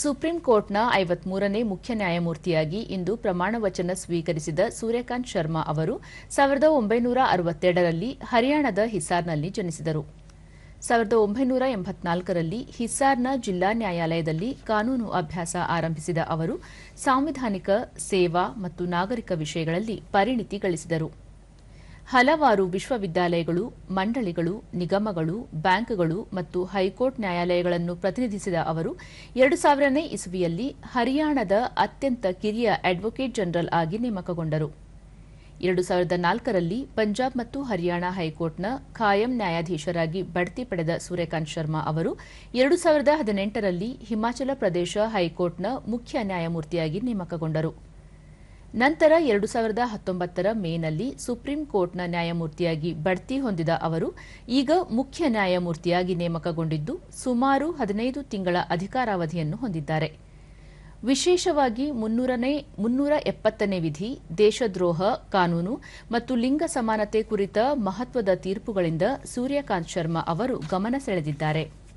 Supreme ಕೋರ್ಟ್ನ ಐವತ್ಮೂರನೇ ಮುಖ್ಯ ನ್ಯಾಯಮೂರ್ತಿಯಾಗಿ ಇಂದು ಪ್ರಮಾಣ ವಚನ ಸ್ವೀಕರಿಸಿದ ಸೂರ್ಯಕಾಂತ್ ಶರ್ಮಾ ಅವರು ಸಾವಿರದ ಒಂಬೈನೂರ ಅರವತ್ತೆರಡರಲ್ಲಿ ಹರಿಯಾಣದ ಹಿಸಾರ್ನಲ್ಲಿ ಜನಿಸಿದರು. ಸಾವಿರದ ಒಂಬೈನೂರ ಎಂಬತ್ನಾಲ್ಕರಲ್ಲಿ ಹಿಸ್ಸಾರ್ನ ಜಿಲ್ಲಾ ನ್ಯಾಯಾಲಯದಲ್ಲಿ ಕಾನೂನು ಅಭ್ಯಾಸ ಆರಂಭಿಸಿದ ಅವರು, ಸಾಂವಿಧಾನಿಕ ಸೇವಾ ಮತ್ತು ನಾಗರಿಕ ವಿಷಯಗಳಲ್ಲಿ ಪರಿಣಿತಿ ಗಳಿಸಿದರು. ಹಲವಾರು ವಿಶ್ವವಿದ್ಯಾಲಯಗಳು, ಮಂಡಳಿಗಳು, ನಿಗಮಗಳು, ಬ್ಯಾಂಕ್ಗಳು ಮತ್ತು ಹೈಕೋರ್ಟ್ ನ್ಯಾಯಾಲಯಗಳನ್ನು ಪ್ರತಿನಿಧಿಸಿದ ಅವರು, ಎರಡು ಸಾವಿರನೇ ಇಸುವಿಯಲ್ಲಿ ಹರಿಯಾಣದ ಅತ್ಯಂತ ಕಿರಿಯ ಅಡ್ವೊಕೇಟ್ ಜನರಲ್ ಆಗಿ ನೇಮಕಗೊಂಡರು. ಎರಡು ಸಾವಿರದ ನಾಲ್ಕರಲ್ಲಿ ಪಂಜಾಬ್ ಮತ್ತು ಹರಿಯಾಣ ಹೈಕೋರ್ಟ್ನ ಖಾಯಂ ನ್ಯಾಯಾಧೀಶರಾಗಿ ಬಡ್ತಿ ಪಡೆದ ಸೂರ್ಯಕಾಂತ್ ಶರ್ಮಾ ಅವರು ಎರಡು ಸಾವಿರದ ಹದಿನೆಂಟರಲ್ಲಿ ಹಿಮಾಚಲ ಪ್ರದೇಶ ಹೈಕೋರ್ಟ್ನ ಮುಖ್ಯ ನ್ಯಾಯಮೂರ್ತಿಯಾಗಿ ನೇಮಕಗೊಂಡರು. ನಂತರ ಎರಡು ಸಾವಿರದ ಹತ್ತೊಂಬತ್ತರ ಮೇನಲ್ಲಿ ಸುಪ್ರೀಂ ಕೋರ್ಟ್ನ ನ್ಯಾಯಮೂರ್ತಿಯಾಗಿ ಬಡ್ತಿ ಹೊಂದಿದ ಅವರು ಈಗ ಮುಖ್ಯ ನ್ಯಾಯಮೂರ್ತಿಯಾಗಿ ನೇಮಕಗೊಂಡಿದ್ದು ಸುಮಾರು ಹದಿನೈದು ತಿಂಗಳ ಅಧಿಕಾರಾವಧಿಯನ್ನು ಹೊಂದಿದ್ದಾರೆ. ವಿಶೇಷವಾಗಿ ಮುನ್ನೂರನೇ, ಮುನ್ನೂರ ಎಪ್ಪತ್ತನೇ ವಿಧಿ, ದೇಶದ್ರೋಹ, ಕಾನೂನು ಮತ್ತು ಲಿಂಗ ಸಮಾನತೆ ಕುರಿತ ಮಹತ್ವದ ತೀರ್ಪುಗಳಿಂದ ಸೂರ್ಯಕಾಂತ್ ಶರ್ಮಾ ಅವರು ಗಮನ ಸೆಳೆದಿದ್ದಾರೆ.